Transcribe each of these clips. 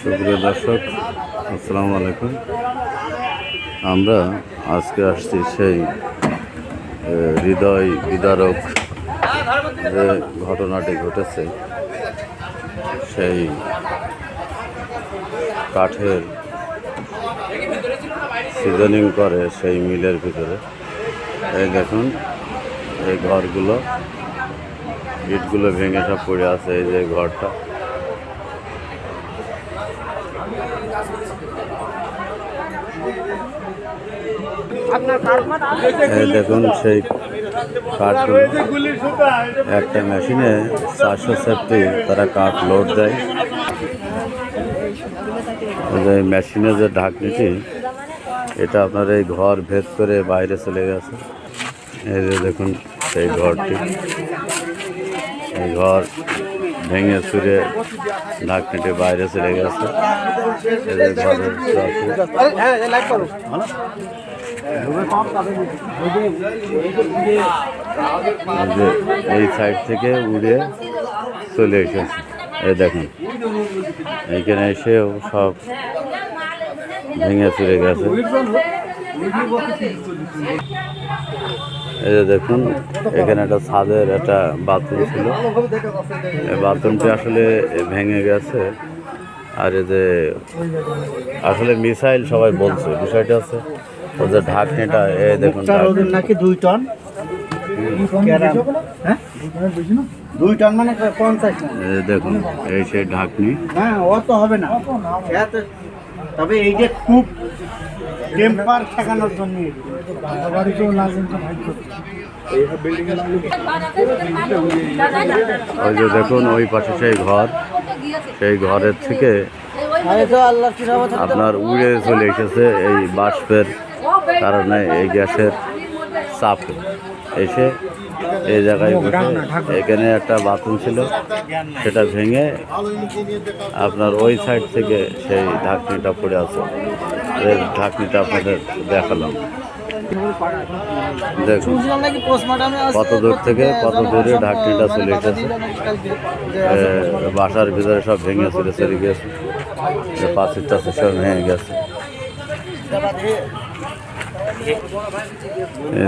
সুপ্রিয় দর্শক, আসসালামু আলাইকুম। আমরা আজকে আসছি সেই হৃদয় বিদারক যে ঘটনাটি ঘটেছে, সেই কাঠের সিজনিং করে সেই মিলের ভিতরে। এই দেখুন, এই ঘরগুলো, ইটগুলো ভেঙে সব পড়ে আছে, এই যে ঘরটা। দেখুন সেই একটা মেশিনে চারশো সেফটি তারা কাঠ লোড দেয়। যে মেশিনে যে ঢাকনিটি, এটা আপনার এই ঘর ভেদ করে বাইরে চলে গেছে। এই যে দেখুন সেই ঘরটি। এই ঘর ভেঙে চুরে ঢাকনিটি বাইরে চলে গেছে। এই সাইড থেকে উড়ে চলে এসেছে। এই দেখুন, এইখানে এসেও সব ভেঙে চলে গেছে। এই যে দেখুন এখানে একটা ছাদের একটা বাথরুম ছিল। এই বাথরুমটি আসলে ভেঙে গেছে। আর এই যে আসলে মিসাইল সবাই বলছে বিষয়টা আছে ও যে ঢাকনিটা এই দেখুন চার ওজন নাকি দুই টন? হ্যাঁ? দুই টন মানে পঞ্চাশ দেখুন এই সেই ঢাকনি। হ্যাঁ অত হবে না। তবে এই যে খুব টেম্পার ঠেকানোর জন্য ওই যে দেখুন ওই পাশে সেই ঘর। সেই ঘরের থেকে আপনার উড়ে চলে এসেছে এই বাষ্পের কারণে এই গ্যাসের চাপে এসে এই জায়গায় বসে এখানে একটা বাথরুম ছিল, সেটা ভেঙে আপনার ওই সাইড থেকে সেই ঢাকনিটা পড়ে আছে। ঢাকনিটা আপনাদের দেখালাম। দেখুন, কত দূর থেকে কত দূরে ঢাকনিটা চলে এসেছে। বাসার ভিতরে সব ভেঙে চলে চলে গেছে পাঁচির টাচির সব ভেঙে গেছে।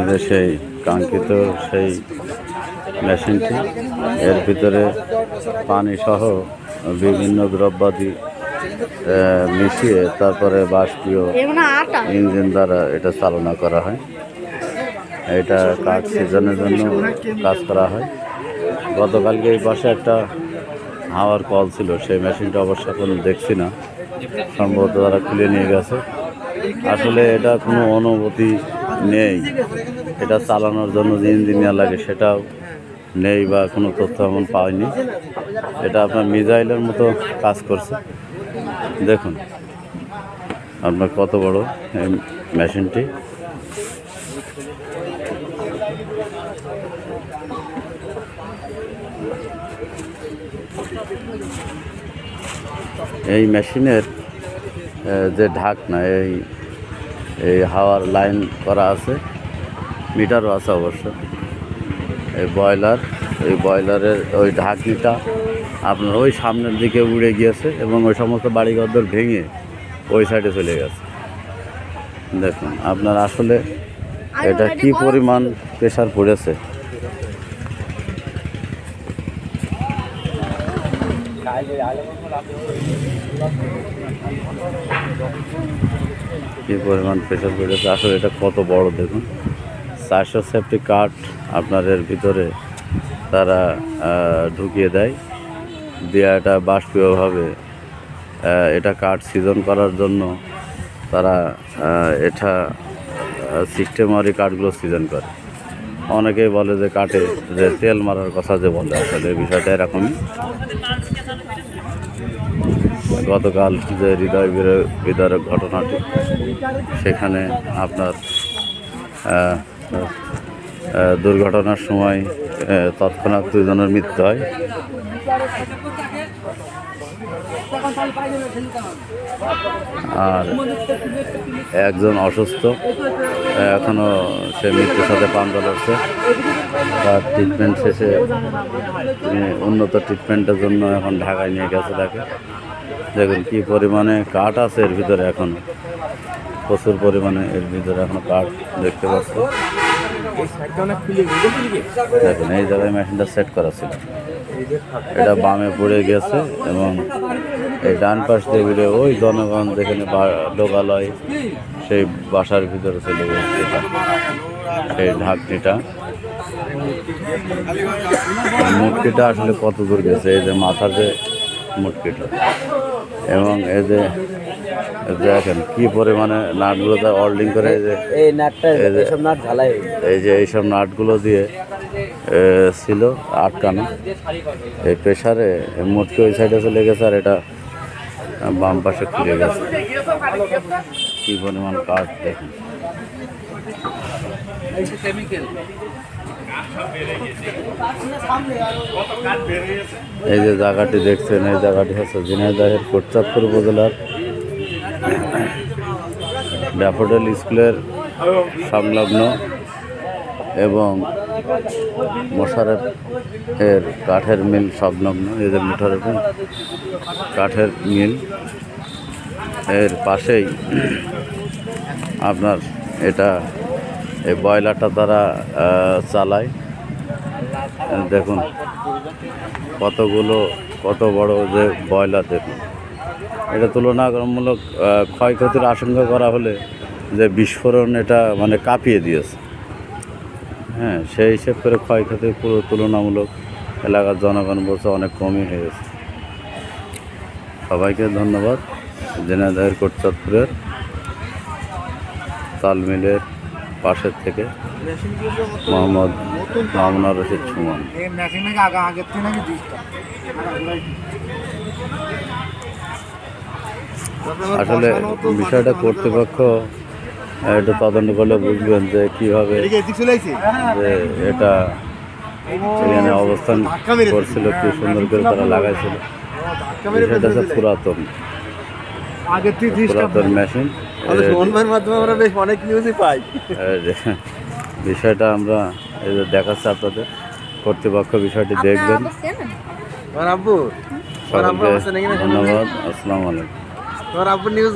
যে সেই কাঙ্ক্ষিত সেই মেশিনটি, এর ভিতরে পানি সহ বিভিন্ন দ্রব্যাদি মিশিয়ে তারপরে বাষ্পীয় ইঞ্জিন দ্বারা এটা চালনা করা হয়। এটা কাঠ সিজনের জন্য কাজ করা হয়। গতকালকে এই পাশে একটা হাওয়ার কল ছিল, সেই মেশিনটা অবশ্য এখন দেখছি না। সম্ভবত তারা খুলে নিয়ে গেছে। আসলে এটা কোনো অনুভূতি নেই। এটা চালানোর জন্য যে ইঞ্জিনিয়ার লাগে সেটাও নেই বা কোনো তথ্য এমন পাইনি এটা আপনার মিজাইলের মতো কাজ করছে। দেখুন, আপনার কত বড় এই মেশিনটি। এই মেশিনের যে ঢাকনা এই এই হাওয়ার লাইন করা আছে মিটারও আছে অবশ্য। এই ব্রয়লার এই ব্রয়লারের ওই ঢাকনিটা আপনার ওই সামনের দিকে উড়ে গিয়েছে এবং ওই সমস্ত বাড়িঘরদর ভেঙে ওই সাইডে চলে গেছে। দেখুন আপনার আসলে এটা কি পরিমাণ প্রেশার পড়েছে। কি পরিমাণ প্রেশার পড়েছে? আসলে এটা কত বড় দেখুন। চারশো সেফটি কাঠ আপনার এর ভিতরে তারা ঢুকিয়ে দেয়। দিয়ে এটা বাষ্পীয়ভাবে এটা কাঠ সিজন করার জন্য তারা এটা সিস্টেমারি কাঠগুলো সিজন করে। অনেকেই বলে যে কাটে যে তেল মারার কথা যে বলে আসলে বিষয়টা এরকমই। গতকাল যে হৃদয় বিদারক ঘটনাটি, সেখানে আপনার দুর্ঘটনার সময় তৎক্ষণাৎ দুজনের মৃত্যু হয়। আর একজন অসুস্থ এখনও সে মৃত্যুর সাথে পাঞ্জা লড়ছে। তার ট্রিটমেন্ট শেষে উন্নত ট্রিটমেন্টের জন্য এখন ঢাকায় নিয়ে গেছে তাকে। দেখুন কি পরিমাণে কাঠ আছে এর ভিতরে এখনও। প্রচুর পরিমাণে এর ভিতরে এখনও কাঠ দেখতে পাচ্ছি দেখুন, এই জায়গায় মেশিনটা সেট করা ছিল। এটা বামে পড়ে গেছে এবং এই ডান পাশ দিয়ে গেলে ওই জনগণ যেখানে লোকালয়, সেই বাসার ভিতরে চলে গেছে সেই ঢাকনিটা মুটকিটা আসলে কত দূর গেছে? এই যে মাথার যে মুটকিটা এবং এই যে দেখেন কি পরিমাণে নাটগুলোতে অল্ডিং করে এই যে এই নাটটা নাট এই যে এইসব নাটগুলো দিয়ে ছিল আটকানো। এই প্রেশারে মুটকি ওই সাইডে চলে গেছে আর এটা বাম পাশে খুলে গেছে। কি পরিমাণ কাঠ দেখুন। এই যে জায়গাটি দেখছেন এই জায়গাটি হচ্ছে ঝিনাইদহের কোটচাঁদপুর উপজেলার ড্যাফোডেল স্কুলের সংলগ্ন এবং মোশারফ এর কাঠের মিল সংলগ্ন, এদের মোশারফ কাঠের মিল। এর পাশেই আপনার এটা, এই বয়লারটা তারা চালায়। দেখুন, কতগুলো, কত বড় যে বয়লার দেখুন। এটা তুলনামূলক ক্ষয়ক্ষতির আশঙ্কা করা হলে যে বিস্ফোরণ এটা মানে কাঁপিয়ে দিয়েছে। হ্যাঁ সেই হিসেব করে ক্ষয়ক্ষতি পুরো তুলনামূলক এলাকার জনগণ বলছে অনেক কমই হয়েছে সবাইকে ধন্যবাদ। জেনাদাহের কোটচাঁদপুরের তালমিলের পাশের থেকে মোহাম্মদ মামুনা রশিদ সুমন এই মেশিন নাকি আগে আগের থেকে নাকি দিচ্ছিল আসলে বিষয়টা কর্তৃপক্ষ একটু তদন্ত করলে বুঝবেন যে কীভাবে যে এটা এখানে অবস্থান করছিল কি সুন্দর করে তারা লাগাইছিল। বিষয়টা হচ্ছে পুরাতন। পুরাতন মেশিন মাধ্যমে আমরা বেশ অনেক নিউজই পাই। বিষয়টা আমরা এই যে দেখাচ্ছি আপনাদের। কর্তৃপক্ষ বিষয়টি দেখবেন। ধন্যবাদ। আসসালামু আলাইকুম। तर आपण न्यूज